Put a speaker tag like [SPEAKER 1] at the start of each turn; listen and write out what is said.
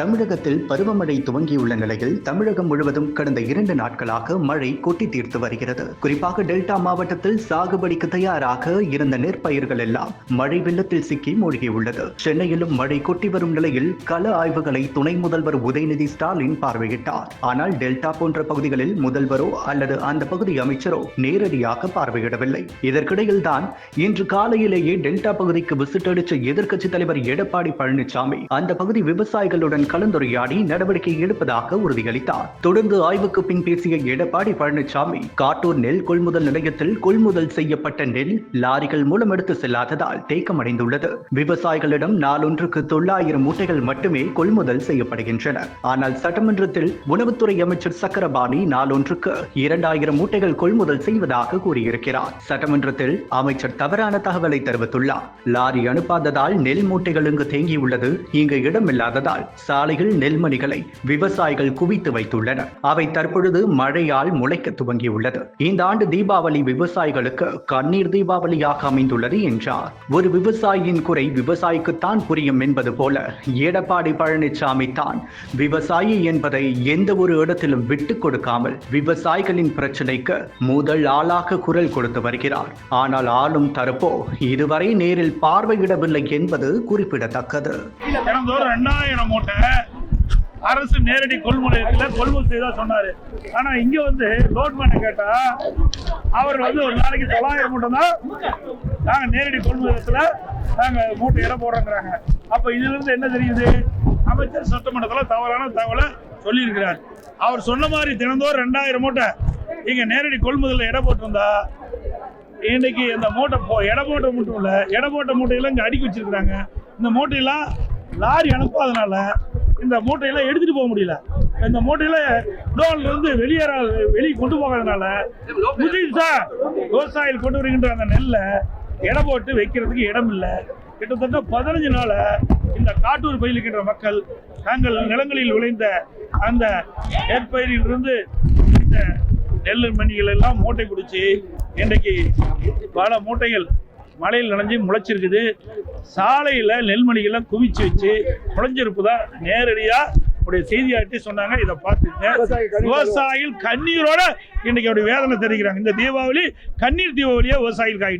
[SPEAKER 1] தமிழகத்தில் பருவமழை துவங்கியுள்ள நிலையில் தமிழகம் முழுவதும் கடந்த இரண்டு நாட்களாக மழை கொட்டி தீர்த்து வருகிறது. குறிப்பாக டெல்டா மாவட்டத்தில் சாகுபடிக்கு தயாராக இருந்த நெற்பயிர்கள் எல்லாம் மழை வெள்ளத்தில் சிக்கி மூழ்கியுள்ளது. சென்னையிலும் மழை கொட்டி வரும் நிலையில் கள ஆய்வுகளை துணை முதல்வர் உதயநிதி ஸ்டாலின் பார்வையிட்டார். ஆனால் டெல்டா போன்ற பகுதிகளில் முதல்வரோ அல்லது அந்த பகுதி அமைச்சரோ நேரடியாக பார்வையிடவில்லை. இதற்கிடையில் தான் இன்று காலையிலேயே டெல்டா பகுதிக்கு விசிட் அடித்த எதிர்க்கட்சித் தலைவர் எடப்பாடி பழனிசாமி அந்த பகுதி விவசாயிகளுடன் கலந்துரையாடி நடவடிக்கை எடுப்பதாக உறுதியளித்தார். தொடர்ந்து ஆய்வுக்கு பின் பேசிய எடப்பாடி பழனிசாமி காட்டூர் நெல் கொள்முதல் நிலையத்தில் கொள்முதல் செய்யப்பட்ட நெல் லாரிகள் மூலம் எடுத்து செல்லாததால் தேக்கமடைந்துள்ளது. விவசாயிகளிடம் நாளொன்றுக்கு தொள்ளாயிரம் மூட்டைகள் மட்டுமே கொள்முதல் செய்யப்படுகின்றன. ஆனால் சட்டமன்றத்தில் உணவுத்துறை அமைச்சர் சக்கரபாணி நாளொன்றுக்கு இரண்டாயிரம் மூட்டைகள் கொள்முதல் செய்வதாக கூறியிருக்கிறார். சட்டமன்றத்தில் அமைச்சர் தவறான தகவலை தெரிவித்துள்ளார். லாரி அனுப்பாததால் நெல் மூட்டைகள் இங்கு தேங்கியுள்ளது. இங்கு இடமில்லாததால் சாலையில் நெல்மணிகளை விவசாயிகள் குவித்து வைத்துள்ளனர். அவை தற்பொழுது மழையால் முளைக்க துவங்கியுள்ளது. இந்த ஆண்டு தீபாவளி விவசாயிகளுக்கு கண்ணீர் தீபாவளியாக அமைந்துள்ளது என்றார். ஒரு விவசாயியின் குறை விவசாயிக்குத்தான் புரியும் என்பது போல எடப்பாடி பழனிசாமி தான் விவசாயி என்பதை எந்த ஒரு இடத்திலும் விட்டுக் கொடுக்காமல் விவசாயிகளின் பிரச்சனைக்கு முதல் ஆளாக குரல் கொடுத்து வருகிறார். ஆனால் ஆளும் தரப்போ இதுவரை நேரில் பார்வையிடவில்லை என்பது குறிப்பிடத்தக்கது.
[SPEAKER 2] மூட்டை அரசு நேரடி கொள்முதல கொள்முதல் செய்தா சொன்னாரு. ஆனா இங்க வந்து லோட் பண்ண கேட்டா அவர் வந்து ஒரு நாளைக்கு தொள்ளாயிரம் மூட்டை தான் நாங்க நேரடி கொள்முதலத்துல நாங்க மூட்டை இட போடுறோங்கிறாங்க அப்ப இதுல இருந்து என்ன தெரியுது? அமைச்சர் சட்டமன்றத்துல தவறான தகவலை சொல்லியிருக்கிறார். அவர் சொன்ன மாதிரி தினந்தோறும் ரெண்டாயிரம் மூட்டை இங்க நேரடி கொள்முதலில் இட போட்டிருந்தா இன்னைக்கு இந்த மூட்டை போ எடை மூட்டை இல்லை எடை போட்ட மூட்டையெல்லாம் இங்கே அடுக்கி வச்சிருக்கிறாங்க. இந்த மூட்டையெல்லாம் லாரி அனுப்பாதனால இந்த மூட்டையெல்லாம் எடுத்துட்டு போக முடியல. இந்த மூட்டையில டோன்ல இருந்து வெளியேற வெளியே கொண்டு போகாதனால புதுசா விவசாயிகள் கொண்டு வருகின்ற அந்த நெல்லை எடை போட்டு வைக்கிறதுக்கு இடம் இல்லை. கிட்டத்தட்ட பதினஞ்சு நாள இந்த காட்டூர் பயிலுக்கின்ற மக்கள் தாங்கள் நிலங்களில் விளைந்த அந்த நெற்பயிரில் இருந்து இந்த நெல் மணிகள் எல்லாம் மூட்டை பிடிச்சி இன்றைக்கு பல மூட்டைகள் மழையில் நனைஞ்சு முளைச்சிருக்குது. சாலையில் நெல்மணிகள்லாம் குவிச்சு வச்சு முளைஞ்சிருப்பதா நேரடியாக உடைய செய்தியாட்டி சொன்னாங்க. இதை பார்த்துங்க விவசாயிகள் கண்ணீரோட இன்னைக்கு அப்படி வேதனை தெரிவிக்கிறாங்க. இந்த தீபாவளி கண்ணீர் தீபாவளியாக விவசாயிகளுக்கு ஆகிட்டு